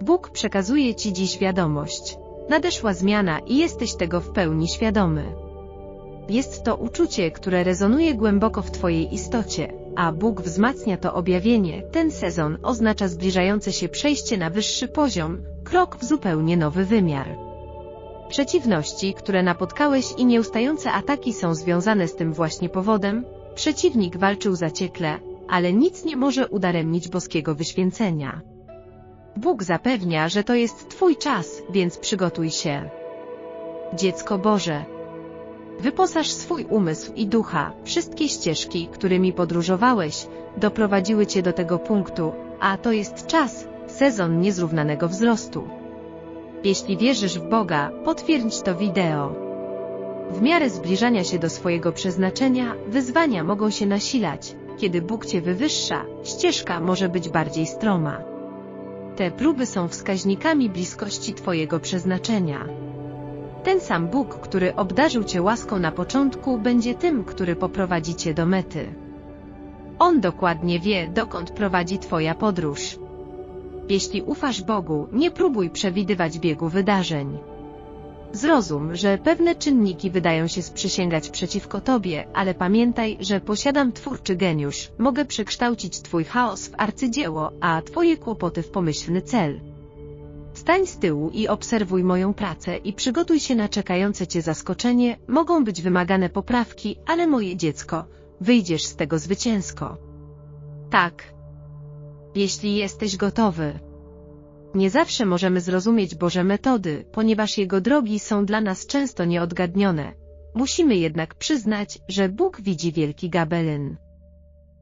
Bóg przekazuje Ci dziś wiadomość. Nadeszła zmiana i jesteś tego w pełni świadomy. Jest to uczucie, które rezonuje głęboko w Twojej istocie, a Bóg wzmacnia to objawienie. Ten sezon oznacza zbliżające się przejście na wyższy poziom, krok w zupełnie nowy wymiar. Przeciwności, które napotkałeś i nieustające ataki są związane z tym właśnie powodem. Przeciwnik walczył zaciekle, ale nic nie może udaremnić boskiego wyświęcenia. Bóg zapewnia, że to jest Twój czas, więc przygotuj się. Dziecko Boże, Wyposaż swój umysł i ducha, wszystkie ścieżki, którymi podróżowałeś, doprowadziły Cię do tego punktu, a to jest czas, sezon niezrównanego wzrostu. Jeśli wierzysz w Boga, potwierdź to wideo. W miarę zbliżania się do swojego przeznaczenia, wyzwania mogą się nasilać. Kiedy Bóg Cię wywyższa, ścieżka może być bardziej stroma. Te próby są wskaźnikami bliskości Twojego przeznaczenia. Ten sam Bóg, który obdarzył Cię łaską na początku, będzie tym, który poprowadzi Cię do mety. On dokładnie wie, dokąd prowadzi Twoja podróż. Jeśli ufasz Bogu, nie próbuj przewidywać biegu wydarzeń. Zrozum, że pewne czynniki wydają się sprzysięgać przeciwko Tobie, ale pamiętaj, że posiadam twórczy geniusz, mogę przekształcić Twój chaos w arcydzieło, a Twoje kłopoty w pomyślny cel. Stań z tyłu i obserwuj moją pracę i przygotuj się na czekające cię zaskoczenie, mogą być wymagane poprawki, ale moje dziecko, wyjdziesz z tego zwycięsko. Tak. Jeśli jesteś gotowy. Nie zawsze możemy zrozumieć Boże metody, ponieważ Jego drogi są dla nas często nieodgadnione. Musimy jednak przyznać, że Bóg widzi wielki gabelyn.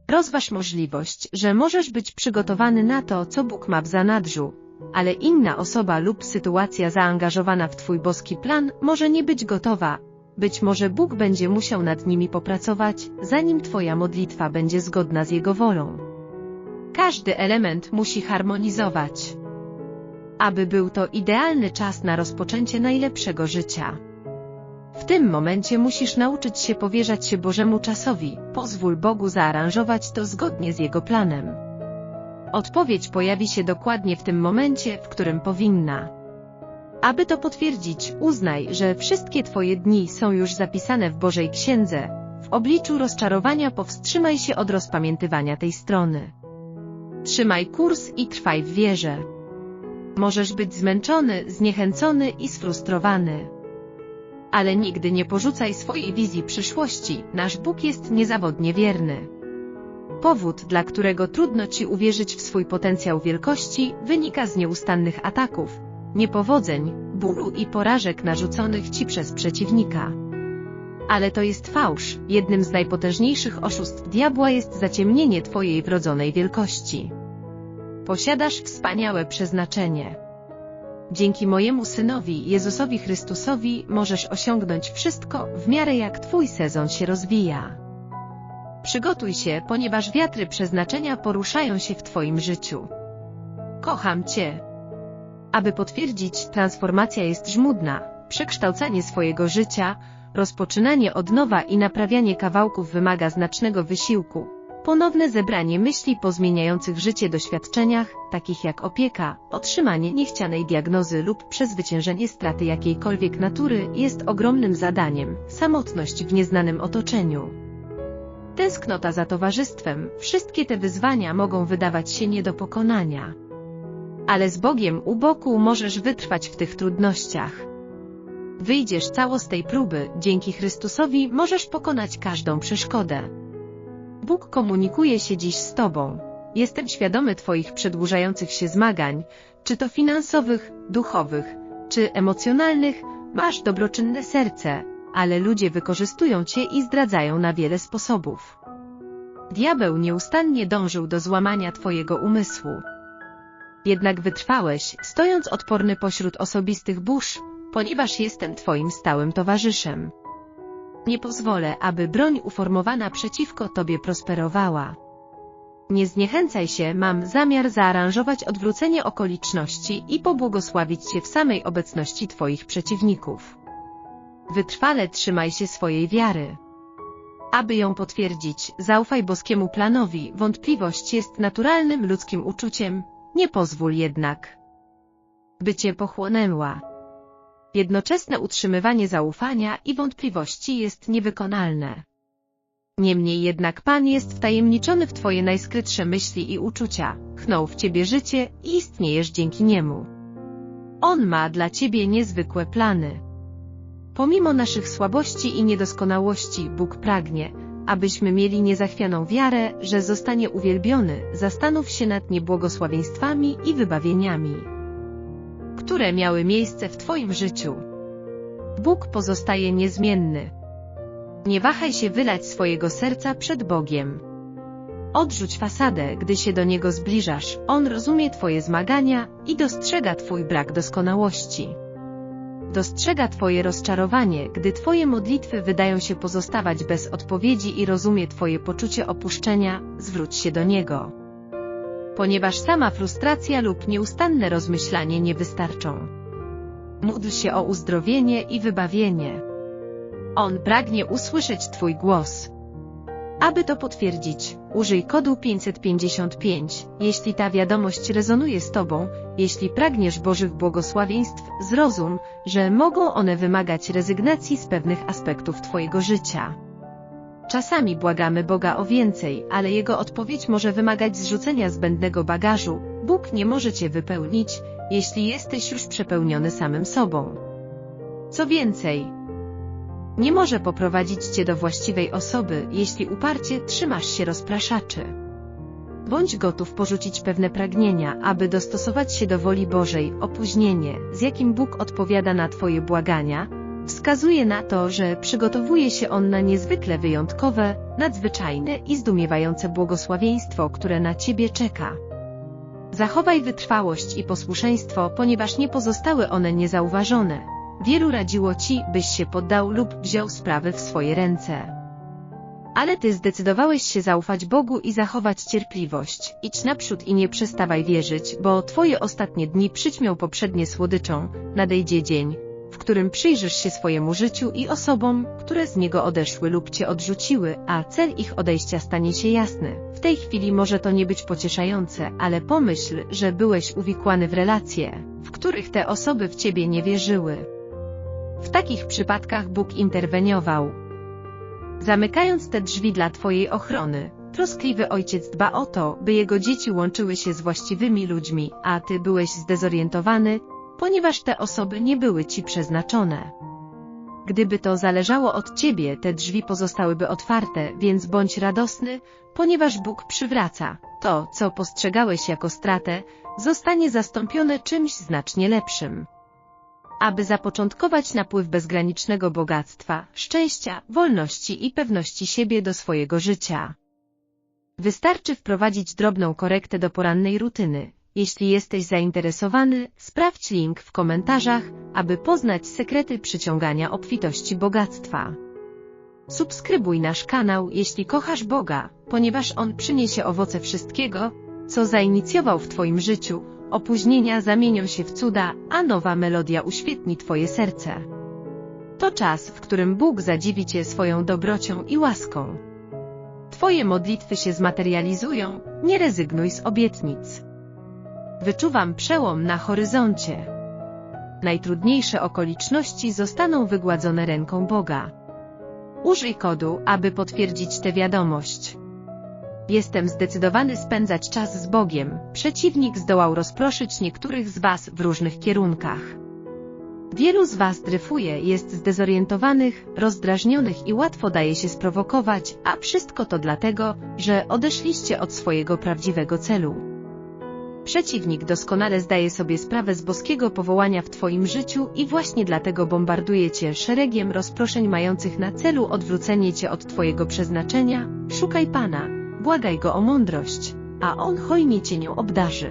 Rozważ możliwość, że możesz być przygotowany na to, co Bóg ma w zanadrzu, ale inna osoba lub sytuacja zaangażowana w Twój boski plan może nie być gotowa. Być może Bóg będzie musiał nad nimi popracować, zanim Twoja modlitwa będzie zgodna z Jego wolą. Każdy element musi harmonizować. Aby był to idealny czas na rozpoczęcie najlepszego życia. W tym momencie musisz nauczyć się powierzać się Bożemu czasowi, pozwól Bogu zaaranżować to zgodnie z Jego planem. Odpowiedź pojawi się dokładnie w tym momencie, w którym powinna. Aby to potwierdzić, uznaj, że wszystkie Twoje dni są już zapisane w Bożej Księdze. W obliczu rozczarowania powstrzymaj się od rozpamiętywania tej strony. Trzymaj kurs i trwaj w wierze. Możesz być zmęczony, zniechęcony i sfrustrowany. Ale nigdy nie porzucaj swojej wizji przyszłości, nasz Bóg jest niezawodnie wierny. Powód, dla którego trudno Ci uwierzyć w swój potencjał wielkości, wynika z nieustannych ataków, niepowodzeń, bólu i porażek narzuconych Ci przez przeciwnika. Ale to jest fałsz, jednym z najpotężniejszych oszustw diabła jest zaciemnienie Twojej wrodzonej wielkości. Posiadasz wspaniałe przeznaczenie. Dzięki mojemu Synowi, Jezusowi Chrystusowi, możesz osiągnąć wszystko, w miarę jak Twój sezon się rozwija. Przygotuj się, ponieważ wiatry przeznaczenia poruszają się w Twoim życiu. Kocham Cię. Aby potwierdzić, transformacja jest żmudna, przekształcanie swojego życia, rozpoczynanie od nowa i naprawianie kawałków wymaga znacznego wysiłku. Ponowne zebranie myśli po zmieniających życie doświadczeniach, takich jak opieka, otrzymanie niechcianej diagnozy lub przezwyciężenie straty jakiejkolwiek natury, jest ogromnym zadaniem. Samotność w nieznanym otoczeniu tęsknota za towarzystwem, wszystkie te wyzwania mogą wydawać się nie do pokonania. Ale z Bogiem u boku możesz wytrwać w tych trudnościach. Wyjdziesz cało z tej próby, dzięki Chrystusowi możesz pokonać każdą przeszkodę. Bóg komunikuje się dziś z Tobą. Jestem świadomy Twoich przedłużających się zmagań, czy to finansowych, duchowych, czy emocjonalnych, masz dobroczynne serce, ale ludzie wykorzystują cię i zdradzają na wiele sposobów. Diabeł nieustannie dążył do złamania twojego umysłu. Jednak wytrwałeś, stojąc odporny pośród osobistych burz, ponieważ jestem twoim stałym towarzyszem. Nie pozwolę, aby broń uformowana przeciwko tobie prosperowała. Nie zniechęcaj się, mam zamiar zaaranżować odwrócenie okoliczności i pobłogosławić Cię w samej obecności Twoich przeciwników. Wytrwale trzymaj się swojej wiary. Aby ją potwierdzić, zaufaj boskiemu planowi. Wątpliwość jest naturalnym ludzkim uczuciem, nie pozwól jednak. by cię pochłonęła. Jednoczesne utrzymywanie zaufania i wątpliwości jest niewykonalne. Niemniej jednak Pan jest wtajemniczony w Twoje najskrytsze myśli i uczucia, chnął w Ciebie życie i istniejesz dzięki Niemu. On ma dla Ciebie niezwykłe plany. Pomimo naszych słabości i niedoskonałości Bóg pragnie, abyśmy mieli niezachwianą wiarę, że zostanie uwielbiony, zastanów się nad niebłogosławieństwami i wybawieniami, które miały miejsce w Twoim życiu. Bóg pozostaje niezmienny. Nie wahaj się wylać swojego serca przed Bogiem. Odrzuć fasadę, gdy się do Niego zbliżasz, On rozumie Twoje zmagania i dostrzega Twój brak doskonałości. Dostrzega Twoje rozczarowanie, gdy Twoje modlitwy wydają się pozostawać bez odpowiedzi i rozumie Twoje poczucie opuszczenia, zwróć się do Niego. Ponieważ sama frustracja lub nieustanne rozmyślanie nie wystarczą. Módl się o uzdrowienie i wybawienie. On pragnie usłyszeć Twój głos. Aby to potwierdzić, użyj kodu 555, jeśli ta wiadomość rezonuje z Tobą, jeśli pragniesz Bożych błogosławieństw, zrozum, że mogą one wymagać rezygnacji z pewnych aspektów Twojego życia. Czasami błagamy Boga o więcej, ale Jego odpowiedź może wymagać zrzucenia zbędnego bagażu. Bóg nie może Cię wypełnić, jeśli jesteś już przepełniony samym sobą. Co więcej, nie może poprowadzić Cię do właściwej osoby, jeśli uparcie trzymasz się rozpraszaczy. Bądź gotów porzucić pewne pragnienia, aby dostosować się do woli Bożej. Opóźnienie, z jakim Bóg odpowiada na Twoje błagania, wskazuje na to, że przygotowuje się On na niezwykle wyjątkowe, nadzwyczajne i zdumiewające błogosławieństwo, które na Ciebie czeka. Zachowaj wytrwałość i posłuszeństwo, ponieważ nie pozostały one niezauważone. Wielu radziło ci, byś się poddał lub wziął sprawy w swoje ręce. Ale ty zdecydowałeś się zaufać Bogu i zachować cierpliwość. Idź naprzód i nie przestawaj wierzyć, bo twoje ostatnie dni przyćmią poprzednie słodyczą. Nadejdzie dzień, w którym przyjrzysz się swojemu życiu i osobom, które z niego odeszły lub cię odrzuciły, a cel ich odejścia stanie się jasny. W tej chwili może to nie być pocieszające, ale pomyśl, że byłeś uwikłany w relacje, w których te osoby w ciebie nie wierzyły. W takich przypadkach Bóg interweniował. Zamykając te drzwi dla Twojej ochrony, troskliwy ojciec dba o to, by jego dzieci łączyły się z właściwymi ludźmi, a Ty byłeś zdezorientowany, ponieważ te osoby nie były Ci przeznaczone. Gdyby to zależało od Ciebie, te drzwi pozostałyby otwarte, więc bądź radosny, ponieważ Bóg przywraca. To, co postrzegałeś jako stratę, zostanie zastąpione czymś znacznie lepszym aby zapoczątkować napływ bezgranicznego bogactwa, szczęścia, wolności i pewności siebie do swojego życia. Wystarczy wprowadzić drobną korektę do porannej rutyny. Jeśli jesteś zainteresowany, sprawdź link w komentarzach, aby poznać sekrety przyciągania obfitości bogactwa. Subskrybuj nasz kanał, jeśli kochasz Boga, ponieważ On przyniesie owoce wszystkiego, co zainicjował w Twoim życiu, Opóźnienia zamienią się w cuda, a nowa melodia uświetni Twoje serce. To czas, w którym Bóg zadziwi Cię swoją dobrocią i łaską. Twoje modlitwy się zmaterializują, nie rezygnuj z obietnic. Wyczuwam przełom na horyzoncie. Najtrudniejsze okoliczności zostaną wygładzone ręką Boga. Użyj kodu, aby potwierdzić tę wiadomość. Jestem zdecydowany spędzać czas z Bogiem. Przeciwnik zdołał rozproszyć niektórych z Was w różnych kierunkach. Wielu z Was dryfuje, jest zdezorientowanych, rozdrażnionych i łatwo daje się sprowokować, a wszystko to dlatego, że odeszliście od swojego prawdziwego celu. Przeciwnik doskonale zdaje sobie sprawę z boskiego powołania w Twoim życiu i właśnie dlatego bombarduje Cię szeregiem rozproszeń mających na celu odwrócenie Cię od Twojego przeznaczenia. Szukaj Pana, błagaj Go o mądrość, a On hojnie Cię nią obdarzy.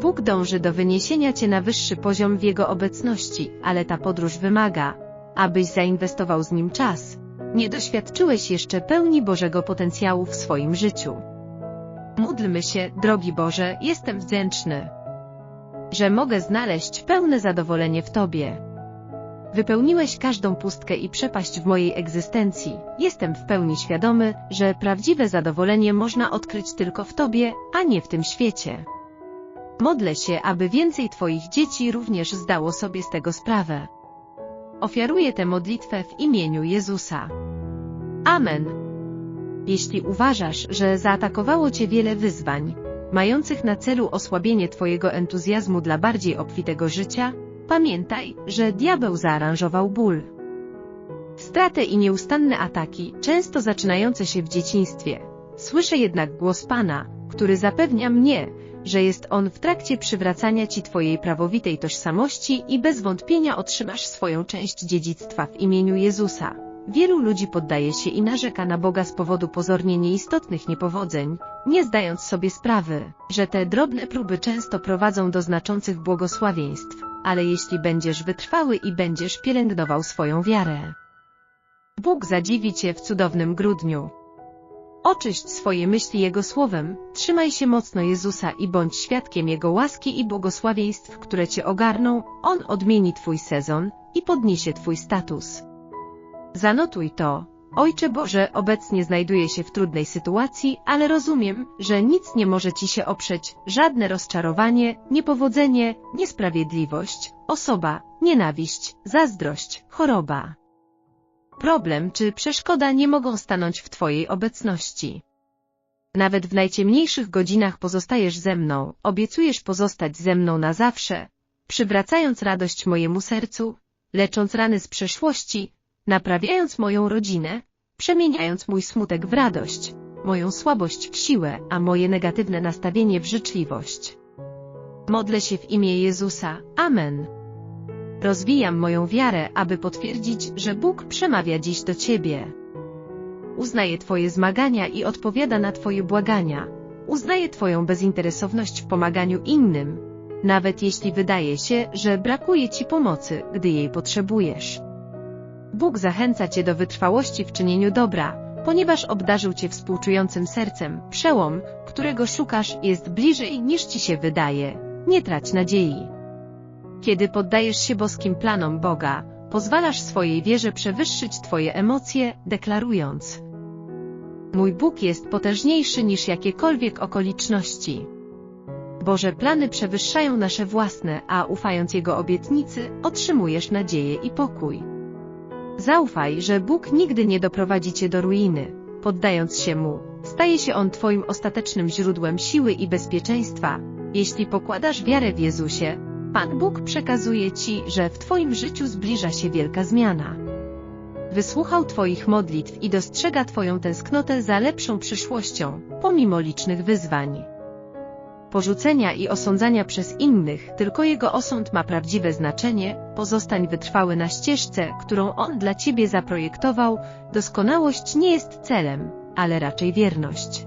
Bóg dąży do wyniesienia Cię na wyższy poziom w Jego obecności, ale ta podróż wymaga, abyś zainwestował z Nim czas. Nie doświadczyłeś jeszcze pełni Bożego potencjału w swoim życiu. Módlmy się, drogi Boże, jestem wdzięczny, że mogę znaleźć pełne zadowolenie w Tobie. Wypełniłeś każdą pustkę i przepaść w mojej egzystencji. Jestem w pełni świadomy, że prawdziwe zadowolenie można odkryć tylko w Tobie, a nie w tym świecie. Modlę się, aby więcej Twoich dzieci również zdało sobie z tego sprawę. Ofiaruję tę modlitwę w imieniu Jezusa. Amen. Jeśli uważasz, że zaatakowało Cię wiele wyzwań, mających na celu osłabienie Twojego entuzjazmu dla bardziej obfitego życia, pamiętaj, że diabeł zaaranżował ból. Straty i nieustanne ataki, często zaczynające się w dzieciństwie. Słyszę jednak głos Pana, który zapewnia mnie, że jest On w trakcie przywracania Ci Twojej prawowitej tożsamości i bez wątpienia otrzymasz swoją część dziedzictwa w imieniu Jezusa. Wielu ludzi poddaje się i narzeka na Boga z powodu pozornie nieistotnych niepowodzeń, nie zdając sobie sprawy, że te drobne próby często prowadzą do znaczących błogosławieństw, ale jeśli będziesz wytrwały i będziesz pielęgnował swoją wiarę, Bóg zadziwi Cię w cudownym grudniu. Oczyść swoje myśli Jego słowem, trzymaj się mocno Jezusa i bądź świadkiem Jego łaski i błogosławieństw, które Cię ogarną, On odmieni Twój sezon i podniesie Twój status. Zanotuj to. Ojcze Boże, obecnie znajduję się w trudnej sytuacji, ale rozumiem, że nic nie może Ci się oprzeć, żadne rozczarowanie, niepowodzenie, niesprawiedliwość, osoba, nienawiść, zazdrość, choroba. Problem czy przeszkoda nie mogą stanąć w Twojej obecności. Nawet w najciemniejszych godzinach pozostajesz ze mną, obiecujesz pozostać ze mną na zawsze, przywracając radość mojemu sercu, lecząc rany z przeszłości, naprawiając moją rodzinę, przemieniając mój smutek w radość, moją słabość w siłę, a moje negatywne nastawienie w życzliwość. Modlę się w imię Jezusa. Amen. Rozwijam moją wiarę, aby potwierdzić, że Bóg przemawia dziś do Ciebie. Uznaje Twoje zmagania i odpowiada na Twoje błagania. Uznaje Twoją bezinteresowność w pomaganiu innym, nawet jeśli wydaje się, że brakuje Ci pomocy, gdy jej potrzebujesz. Bóg zachęca Cię do wytrwałości w czynieniu dobra, ponieważ obdarzył Cię współczującym sercem. Przełom, którego szukasz, jest bliżej niż Ci się wydaje. Nie trać nadziei. Kiedy poddajesz się boskim planom Boga, pozwalasz swojej wierze przewyższyć Twoje emocje, deklarując: Mój Bóg jest potężniejszy niż jakiekolwiek okoliczności. Boże plany przewyższają nasze własne, a ufając Jego obietnicy, otrzymujesz nadzieję i pokój. Zaufaj, że Bóg nigdy nie doprowadzi Cię do ruiny. Poddając się Mu, staje się On Twoim ostatecznym źródłem siły i bezpieczeństwa. Jeśli pokładasz wiarę w Jezusie, Pan Bóg przekazuje Ci, że w Twoim życiu zbliża się wielka zmiana. Wysłuchał Twoich modlitw i dostrzega Twoją tęsknotę za lepszą przyszłością, pomimo licznych wyzwań. Porzucenia i osądzania przez innych, tylko Jego osąd ma prawdziwe znaczenie, pozostań wytrwały na ścieżce, którą On dla Ciebie zaprojektował, doskonałość nie jest celem, ale raczej wierność.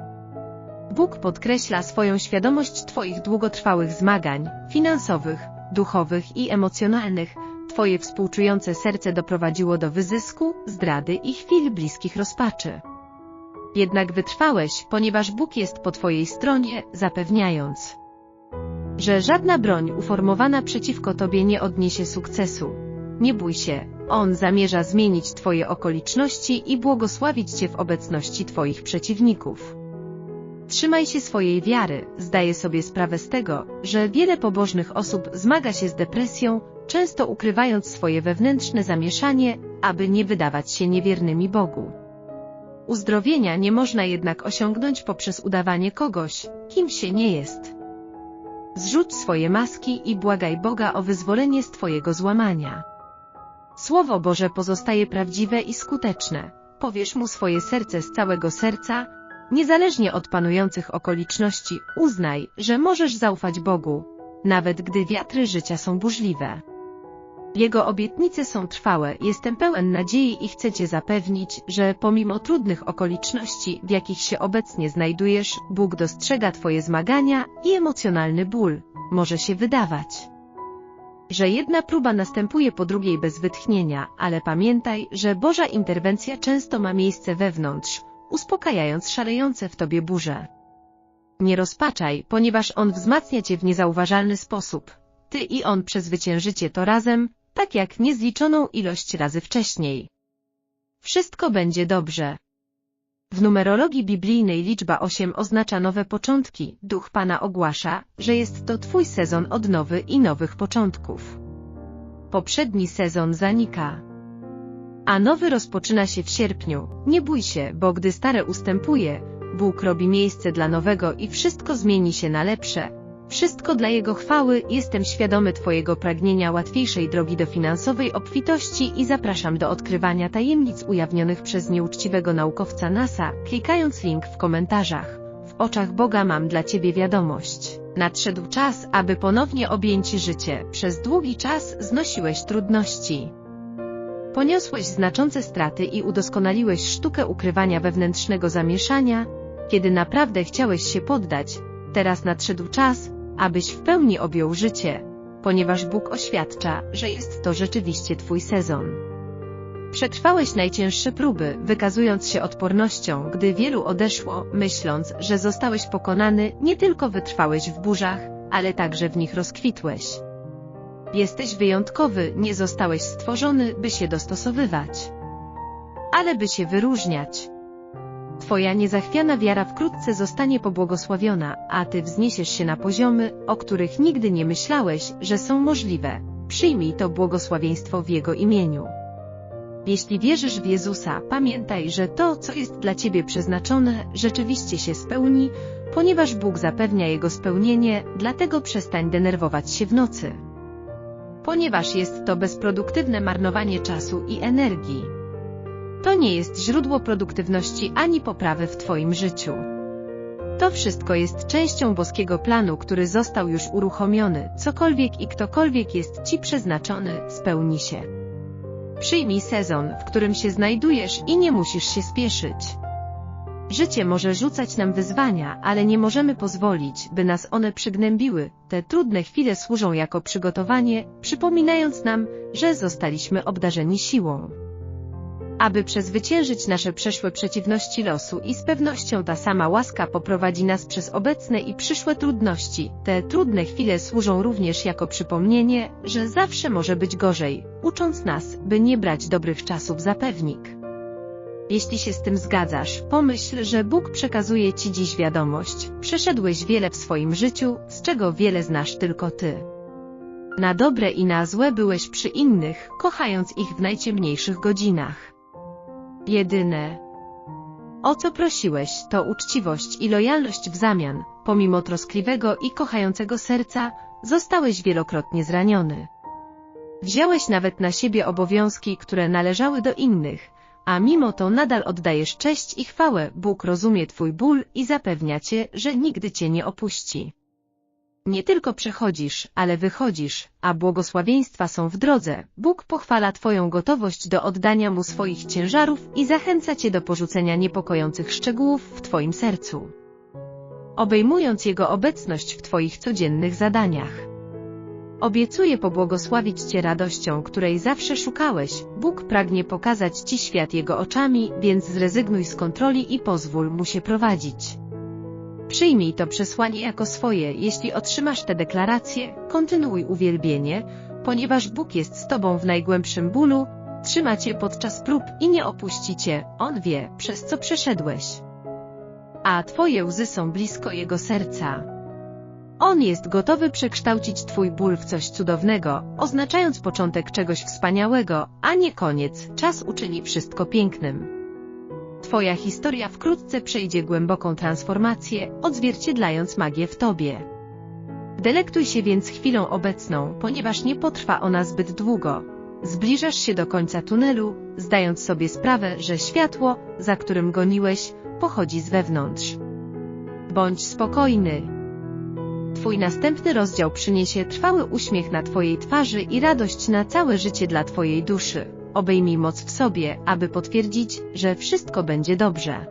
Bóg podkreśla swoją świadomość Twoich długotrwałych zmagań, finansowych, duchowych i emocjonalnych, Twoje współczujące serce doprowadziło do wyzysku, zdrady i chwil bliskich rozpaczy. Jednak wytrwałeś, ponieważ Bóg jest po Twojej stronie, zapewniając, że żadna broń uformowana przeciwko Tobie nie odniesie sukcesu. Nie bój się, On zamierza zmienić Twoje okoliczności i błogosławić Cię w obecności Twoich przeciwników. Trzymaj się swojej wiary, zdaję sobie sprawę z tego, że wiele pobożnych osób zmaga się z depresją, często ukrywając swoje wewnętrzne zamieszanie, aby nie wydawać się niewiernymi Bogu. Uzdrowienia nie można jednak osiągnąć poprzez udawanie kogoś, kim się nie jest. Zrzuć swoje maski i błagaj Boga o wyzwolenie z Twojego złamania. Słowo Boże pozostaje prawdziwe i skuteczne. Powiesz mu swoje serce z całego serca, Niezależnie od panujących okoliczności, uznaj, że możesz zaufać Bogu, nawet gdy wiatry życia są burzliwe. Jego obietnice są trwałe, jestem pełen nadziei i chcę Cię zapewnić, że pomimo trudnych okoliczności, w jakich się obecnie znajdujesz, Bóg dostrzega Twoje zmagania i emocjonalny ból. Może się wydawać, że jedna próba następuje po drugiej bez wytchnienia, ale pamiętaj, że Boża interwencja często ma miejsce wewnątrz, uspokajając szalejące w tobie burze. Nie rozpaczaj, ponieważ On wzmacnia cię w niezauważalny sposób. Ty i On przezwyciężycie to razem, tak jak niezliczoną ilość razy wcześniej. Wszystko będzie dobrze. W numerologii biblijnej liczba 8 oznacza nowe początki. Duch Pana ogłasza, że jest to Twój sezon odnowy i nowych początków. Poprzedni sezon zanika. A nowy rozpoczyna się w sierpniu. Nie bój się, bo gdy stare ustępuje, Bóg robi miejsce dla nowego i wszystko zmieni się na lepsze. Wszystko dla Jego chwały, jestem świadomy Twojego pragnienia łatwiejszej drogi do finansowej obfitości i zapraszam do odkrywania tajemnic ujawnionych przez nieuczciwego naukowca NASA, klikając link w komentarzach. W oczach Boga mam dla Ciebie wiadomość. Nadszedł czas, aby ponownie objąć życie. Przez długi czas znosiłeś trudności. Poniosłeś znaczące straty i udoskonaliłeś sztukę ukrywania wewnętrznego zamieszania, kiedy naprawdę chciałeś się poddać. Teraz nadszedł czas, abyś w pełni objął życie, ponieważ Bóg oświadcza, że jest to rzeczywiście Twój sezon. Przetrwałeś najcięższe próby, wykazując się odpornością, gdy wielu odeszło, myśląc, że zostałeś pokonany, nie tylko wytrwałeś w burzach, ale także w nich rozkwitłeś. Jesteś wyjątkowy, nie zostałeś stworzony, by się dostosowywać, ale by się wyróżniać. Twoja niezachwiana wiara wkrótce zostanie pobłogosławiona, a Ty wzniesiesz się na poziomy, o których nigdy nie myślałeś, że są możliwe. Przyjmij to błogosławieństwo w Jego imieniu. Jeśli wierzysz w Jezusa, pamiętaj, że to, co jest dla Ciebie przeznaczone, rzeczywiście się spełni, ponieważ Bóg zapewnia Jego spełnienie, dlatego przestań denerwować się w nocy. Ponieważ jest to bezproduktywne marnowanie czasu i energii. To nie jest źródło produktywności ani poprawy w Twoim życiu. To wszystko jest częścią boskiego planu, który został już uruchomiony, cokolwiek i ktokolwiek jest Ci przeznaczony, spełni się. Przyjmij sezon, w którym się znajdujesz i nie musisz się spieszyć. Życie może rzucać nam wyzwania, ale nie możemy pozwolić, by nas one przygnębiły. Te trudne chwile służą jako przygotowanie, przypominając nam, że zostaliśmy obdarzeni siłą aby przezwyciężyć nasze przeszłe przeciwności losu i z pewnością ta sama łaska poprowadzi nas przez obecne i przyszłe trudności. Te trudne chwile służą również jako przypomnienie, że zawsze może być gorzej, ucząc nas, by nie brać dobrych czasów za pewnik. Jeśli się z tym zgadzasz, pomyśl, że Bóg przekazuje Ci dziś wiadomość. Przeszedłeś wiele w swoim życiu, z czego wiele znasz tylko Ty. Na dobre i na złe byłeś przy innych, kochając ich w najciemniejszych godzinach. Jedyne, o co prosiłeś, to uczciwość i lojalność w zamian, pomimo troskliwego i kochającego serca, zostałeś wielokrotnie zraniony. Wziąłeś nawet na siebie obowiązki, które należały do innych, a mimo to nadal oddajesz cześć i chwałę. Bóg rozumie Twój ból i zapewnia Cię, że nigdy Cię nie opuści. Nie tylko przechodzisz, ale wychodzisz, a błogosławieństwa są w drodze. Bóg pochwala Twoją gotowość do oddania Mu swoich ciężarów i zachęca Cię do porzucenia niepokojących szczegółów w Twoim sercu. Obejmując Jego obecność w Twoich codziennych zadaniach. Obiecuję pobłogosławić Cię radością, której zawsze szukałeś. Bóg pragnie pokazać Ci świat Jego oczami, więc zrezygnuj z kontroli i pozwól Mu się prowadzić. Przyjmij to przesłanie jako swoje, jeśli otrzymasz tę deklarację, kontynuuj uwielbienie, ponieważ Bóg jest z Tobą w najgłębszym bólu, trzyma Cię podczas prób i nie opuści Cię, On wie, przez co przeszedłeś. A Twoje łzy są blisko Jego serca. On jest gotowy przekształcić Twój ból w coś cudownego, oznaczając początek czegoś wspaniałego, a nie koniec, czas uczyni wszystko pięknym. Twoja historia wkrótce przejdzie głęboką transformację, odzwierciedlając magię w Tobie. Delektuj się więc chwilą obecną, ponieważ nie potrwa ona zbyt długo. Zbliżasz się do końca tunelu, zdając sobie sprawę, że światło, za którym goniłeś, pochodzi z wewnątrz. Bądź spokojny. Twój następny rozdział przyniesie trwały uśmiech na Twojej twarzy i radość na całe życie dla Twojej duszy obejmij moc w sobie, aby potwierdzić, że wszystko będzie dobrze.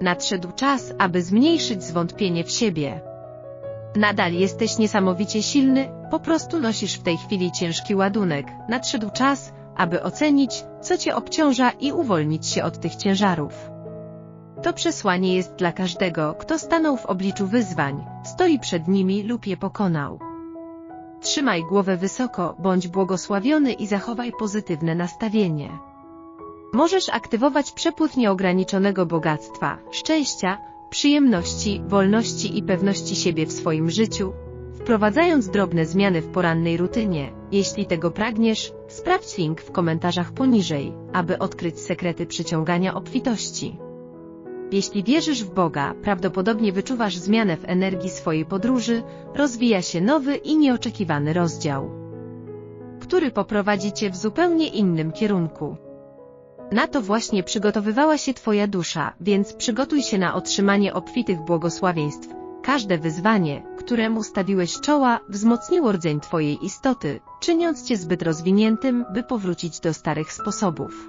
Nadszedł czas, aby zmniejszyć zwątpienie w siebie. Nadal jesteś niesamowicie silny, po prostu nosisz w tej chwili ciężki ładunek. Nadszedł czas, aby ocenić, co cię obciąża i uwolnić się od tych ciężarów. To przesłanie jest dla każdego, kto stanął w obliczu wyzwań, stoi przed nimi lub je pokonał. Trzymaj głowę wysoko, bądź błogosławiony i zachowaj pozytywne nastawienie. Możesz aktywować przepływ nieograniczonego bogactwa, szczęścia, przyjemności, wolności i pewności siebie w swoim życiu, wprowadzając drobne zmiany w porannej rutynie. Jeśli tego pragniesz, sprawdź link w komentarzach poniżej, aby odkryć sekrety przyciągania obfitości. Jeśli wierzysz w Boga, prawdopodobnie wyczuwasz zmianę w energii swojej podróży, rozwija się nowy i nieoczekiwany rozdział, który poprowadzi Cię w zupełnie innym kierunku. Na to właśnie przygotowywała się Twoja dusza, więc przygotuj się na otrzymanie obfitych błogosławieństw. Każde wyzwanie, któremu stawiłeś czoła, wzmocniło rdzeń Twojej istoty, czyniąc Cię zbyt rozwiniętym, by powrócić do starych sposobów.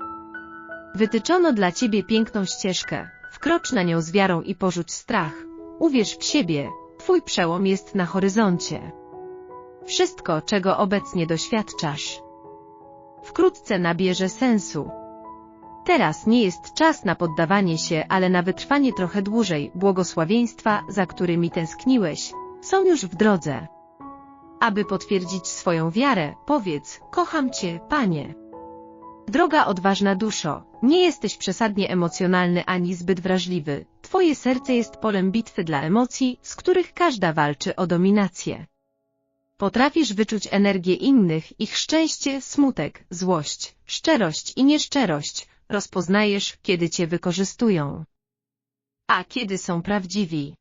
Wytyczono dla Ciebie piękną ścieżkę, wkrocz na nią z wiarą i porzuć strach. Uwierz w siebie, Twój przełom jest na horyzoncie. Wszystko, czego obecnie doświadczasz, wkrótce nabierze sensu. Teraz nie jest czas na poddawanie się, ale na wytrwanie trochę dłużej. Błogosławieństwa, za którymi tęskniłeś, są już w drodze. Aby potwierdzić swoją wiarę, powiedz: Kocham Cię, Panie. Droga odważna duszo, nie jesteś przesadnie emocjonalny ani zbyt wrażliwy. Twoje serce jest polem bitwy dla emocji, z których każda walczy o dominację. Potrafisz wyczuć energię innych, ich szczęście, smutek, złość, szczerość i nieszczerość. Rozpoznajesz, kiedy cię wykorzystują. A kiedy są prawdziwi.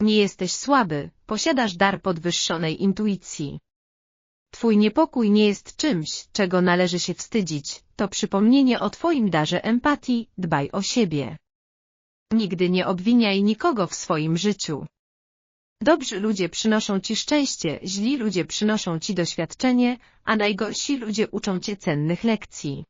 Nie jesteś słaby, posiadasz dar podwyższonej intuicji. Twój niepokój nie jest czymś, czego należy się wstydzić, to przypomnienie o Twoim darze empatii, dbaj o siebie. Nigdy nie obwiniaj nikogo w swoim życiu. Dobrzy ludzie przynoszą Ci szczęście, źli ludzie przynoszą Ci doświadczenie, a najgorsi ludzie uczą Cię cennych lekcji.